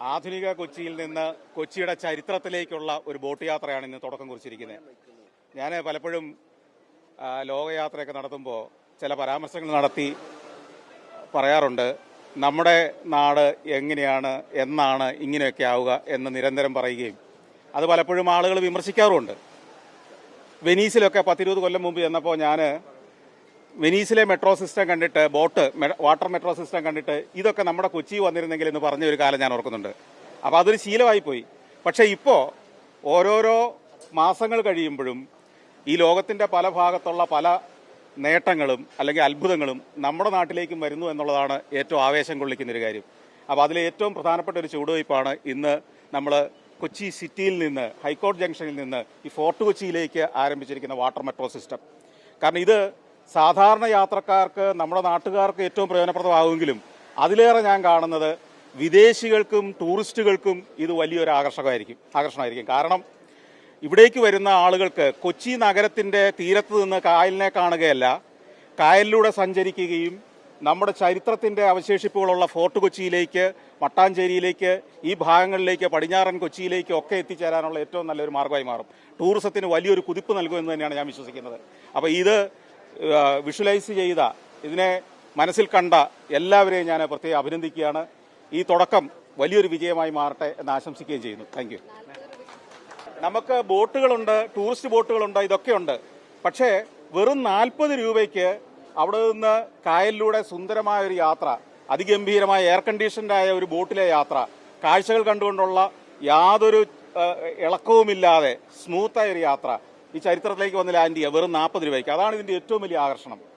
ആധുനിക കൊച്ചിയിൽ നിന്ന് കൊച്ചിയുടെ ചരിത്രത്തിലേക്കുള്ള ഒരു ബോട്ട് യാത്രയാണ് ഇന്ന് തുടക്കം കുറിച്ചിരിക്കുന്നത്. ഞാൻ പലപ്പോഴും ലോകയാത്രയൊക്കെ നടത്തുമ്പോൾ ചില പരാമർശങ്ങൾ നടത്തി പറയാറുണ്ട് നമ്മുടെ നാട് എങ്ങനെയാണ് എന്നാണ് ഇങ്ങനെയൊക്കെ ആവുക എന്ന് നിരന്തരം പറയുകയും. അത് പലപ്പോഴും ആളുകൾ വിമർശിക്കാറുമുണ്ട്. വെനീസിലൊക്കെ പത്തിരുപത് കൊല്ലം മുമ്പ് ചെന്നപ്പോൾ ഞാൻ വെനീസിലെ മെട്രോ സിസ്റ്റം കണ്ടിട്ട് ബോട്ട് വാട്ടർ മെട്രോ സിസ്റ്റം കണ്ടിട്ട് ഇതൊക്കെ നമ്മുടെ കൊച്ചി വന്നിരുന്നെങ്കിൽ എന്ന് പറഞ്ഞ ഒരു കാലം ഞാൻ ഓർക്കുന്നുണ്ട്. അപ്പോൾ അതൊരു ശീലമായി പോയി. പക്ഷേ ഇപ്പോൾ ഓരോരോ മാസങ്ങൾ കഴിയുമ്പോഴും ഈ ലോകത്തിന്റെ പല ഭാഗത്തുള്ള പല നേട്ടങ്ങളും അല്ലെങ്കിൽ അത്ഭുതങ്ങളും നമ്മുടെ നാട്ടിലേക്കും വരുന്നു എന്നുള്ളതാണ് ഏറ്റവും ആവേശം കൊള്ളിക്കുന്ന ഒരു കാര്യം. അപ്പോൾ അതിലെ ഏറ്റവും പ്രധാനപ്പെട്ട ഒരു ചുവടുവയ്പ്പാണ് ഇന്ന് നമ്മൾ കൊച്ചി സിറ്റിയിൽ നിന്ന് ഹൈക്കോർട്ട് ജംഗ്ഷനിൽ നിന്ന് ഈ ഫോർട്ട് കൊച്ചിയിലേക്ക് ആരംഭിച്ചിരിക്കുന്ന വാട്ടർ മെട്രോ സിസ്റ്റം. കാരണം ഇത് സാധാരണ യാത്രക്കാർക്ക് നമ്മുടെ നാട്ടുകാർക്ക് ഏറ്റവും പ്രയോജനപ്രദമാകുമെങ്കിലും അതിലേറെ ഞാൻ കാണുന്നത് വിദേശികൾക്കും ടൂറിസ്റ്റുകൾക്കും ഇത് വലിയൊരു ആകർഷകമായിരിക്കും ആകർഷണമായിരിക്കും. കാരണം ഇവിടേക്ക് വരുന്ന ആളുകൾക്ക് കൊച്ചി നഗരത്തിന്റെ തീരത്ത് നിന്ന് കായലിനെ കാണുകയല്ല കായലിലൂടെ സഞ്ചരിക്കുകയും നമ്മുടെ ചരിത്രത്തിന്റെ അവശേഷിപ്പുകളുള്ള ഫോർട്ട് കൊച്ചിയിലേക്ക് മട്ടാഞ്ചേരിയിലേക്ക് ഈ ഭാഗങ്ങളിലേക്ക് പടിഞ്ഞാറൻ കൊച്ചിയിലേക്ക് ഒക്കെ എത്തിച്ചേരാനുള്ള ഏറ്റവും നല്ലൊരു മാർഗമായി മാറും. ടൂറിസത്തിന് വലിയൊരു കുതിപ്പ് നൽകുമെന്ന് തന്നെയാണ് ഞാൻ വിശ്വസിക്കുന്നത്. അപ്പോൾ ഇത് വിഷ്വലൈസ് ചെയ്ത ഇതിനെ മനസ്സിൽ കണ്ട എല്ലാവരെയും ഞാൻ പ്രത്യേകം അഭിനന്ദിക്കുകയാണ്. ഈ തുടക്കം വലിയൊരു വിജയമായി മാറട്ടെ എന്ന് ആശംസിക്കുകയും ചെയ്യുന്നു. താങ്ക് നമുക്ക് ബോട്ടുകളുണ്ട് ടൂറിസ്റ്റ് ബോട്ടുകളുണ്ട് ഇതൊക്കെയുണ്ട്. പക്ഷേ വെറും നാൽപ്പത് രൂപയ്ക്ക് അവിടെ നിന്ന് കായലിലൂടെ സുന്ദരമായ ഒരു യാത്ര അതിഗംഭീരമായ എയർ കണ്ടീഷൻഡായ ഒരു ബോട്ടിലെ യാത്ര കാഴ്ചകൾ കണ്ടുകൊണ്ടുള്ള യാതൊരു ഇളക്കവുമില്ലാതെ സ്മൂത്തായ ഒരു യാത്ര ഈ ചരിത്രത്തിലേക്ക് വന്ന് ലാൻഡ് ചെയ്യുക വെറും നാൽപ്പത് രൂപയ്ക്ക്. അതാണ് ഇതിന്റെ ഏറ്റവും വലിയ ആകർഷണം.